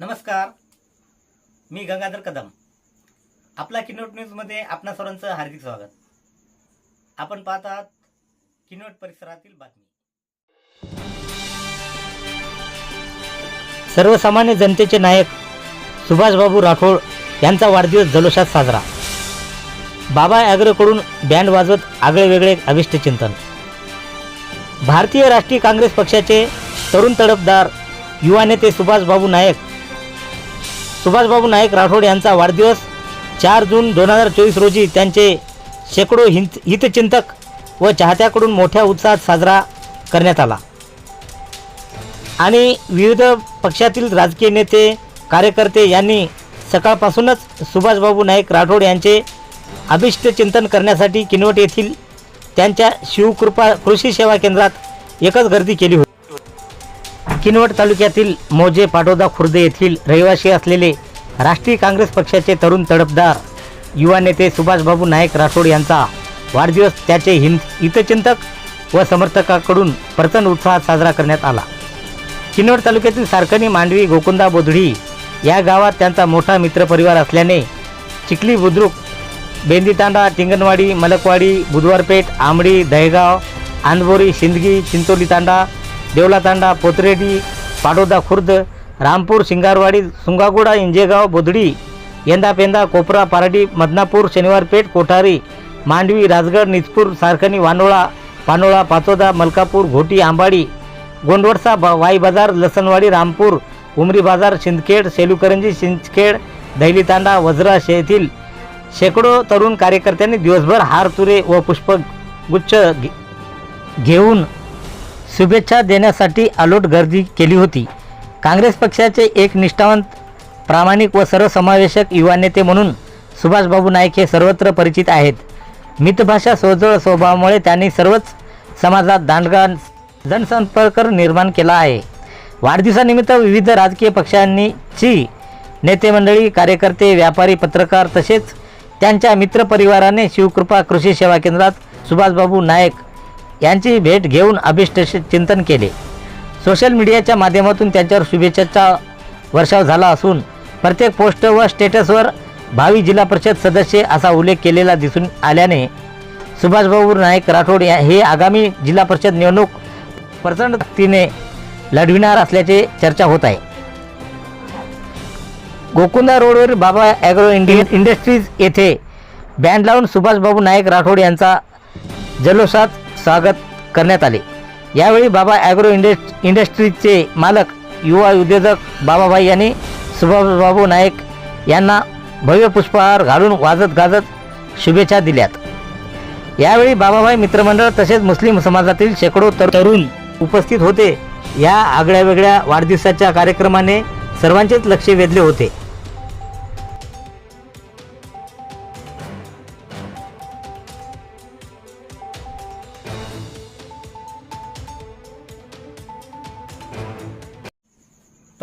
नमस्कार. मी गंगाधर कदम. आपला किनोट न्यूजमध्ये आपणा सर्वांचं हार्दिक स्वागत. आपण पाहत आहात किनोट परिसरातील बातमी. सर्वसामान्य जनतेचे नायक सुभाषबाबू राठोड यांचा वाढदिवस जल्लोषात साजरा. बाबा ॲग्रोकडून बँड वाजवत आगळे वेगळे अभिष्ट चिंतन. भारतीय राष्ट्रीय काँग्रेस पक्षाचे तरुण तडफदार युवा नेते सुभाषबाबू नायक सुभाषबाबू नायक राठोड यांचा वाढदिवस चार जून दोन हजार चोवीस रोजी त्यांचे शेकडो हित हितचिंतक व चाहत्याकडून मोठ्या उत्साहात साजरा करण्यात आला. आणि विविध पक्षातील राजकीय नेते कार्यकर्ते यांनी सकाळपासूनच सुभाषबाबू नाईक राठोड यांचे अभिष्ट चिंतन करण्यासाठी किनवट येथील त्यांच्या शिवकृपा कृषी सेवा केंद्रात एकच गर्दी केली होती. किनवट तालुक्यातील मोजे पाटोदा खुर्द येथील रहिवासी असलेले राष्ट्रीय काँग्रेस पक्षाचे तरुण तडपदार युवा नेते सुभाषबाबू नाईक राठोड यांचा वाढदिवस त्याचे हिंद हितचिंतक व समर्थकाकडून प्रचंड उत्साहात साजरा करण्यात आला. किनवट तालुक्यातील सारकणी मांडवी गोकुंदा बोधडी या गावात त्यांचा मोठा मित्रपरिवार असल्याने चिखली बुद्रुक बेंदीतांडा टिंगणवाडी मलकवाडी बुधवारपेठ आंबडी दहेगाव आंदबोरी शिंदगी चिंचोली तांडा देवलातांडा पोतरेडी पाडोदा खुर्द रामपूर शिंगारवाडी सुंगागुडा इंजेगाव बोधडी येंदापेंदा कोपरा पारडी मदनापूर शनिवारपेठ कोठारी मांडवी राजगड निजपूर सारखणी वानोळा पानोळा पाचोदा मलकापूर घोटी आंबाडी गोंडवडसा बा वाई बाजार लसणवाडी रामपूर उमरी बाजार शिंदखेड सेलूकरंजी शिंदखेड दैलीतांडा वज्रा येथील शेकडो तरुण कार्यकर्त्यांनी दिवसभर हार तुरे व पुष्पगुच्छ घे- घेऊन शुभेच्छा देण्यासाठी अलोट गर्दी केली होती. काँग्रेस पक्षाचे एक निष्ठावंत प्रामाणिक व सर्वसमावेशक युवा नेते म्हणून सुभाषबाबू नाईक हे सर्वत्र परिचित आहेत. मितभाषा सोजळ स्वभावामुळे त्यांनी सर्वच समाजात दांडगा जनसंपर्क निर्माण केला आहे. वाढदिवसानिमित्त विविध राजकीय पक्षांनीची नेते मंडळी कार्यकर्ते व्यापारी पत्रकार तसेच त्यांच्या मित्रपरिवाराने शिवकृपा कृषी सेवा केंद्रात सुभाषबाबू नाईक यांची भेट घेऊन अभिष्ट चिंतन केले. सोशल मीडियाच्या माध्यमातून त्यांच्यावर शुभेच्छाचा वर्षाव झाला असून प्रत्येक पोस्ट व स्टेटसवर भावी जिल्हा परिषद सदस्य असा उल्लेख केलेला दिसून आल्याने सुभाषबाबू नाईक राठोड या हे आगामी जिल्हा परिषद निवडणूक प्रचंड लढविणार असल्याचे चर्चा होत आहे. गोकुंदा रोडवरील बाबा ॲग्रो इंडियन इंडस्ट्रीज येथे बँड लावून सुभाषबाबू नाईक राठोड यांचा जल्लोषात स्वागत करण्यात आले. यावेळी बाबा ॲग्रो इंडस्ट इंडस्ट्रीजचे मालक युवा उद्योजक बाबाभाई यांनी सुभाषबाबू नाईक यांना भव्य पुष्पहार घालून वाजत गाजत शुभेच्छा दिल्यात. यावेळी बाबाभाई मित्रमंडळ तसेच मुस्लिम समाजातील शेकडो तर- तरुण उपस्थित होते. या आगळ्या वेगळ्या वाढदिवसाच्या कार्यक्रमाने सर्वांचेच लक्ष वेधले होते.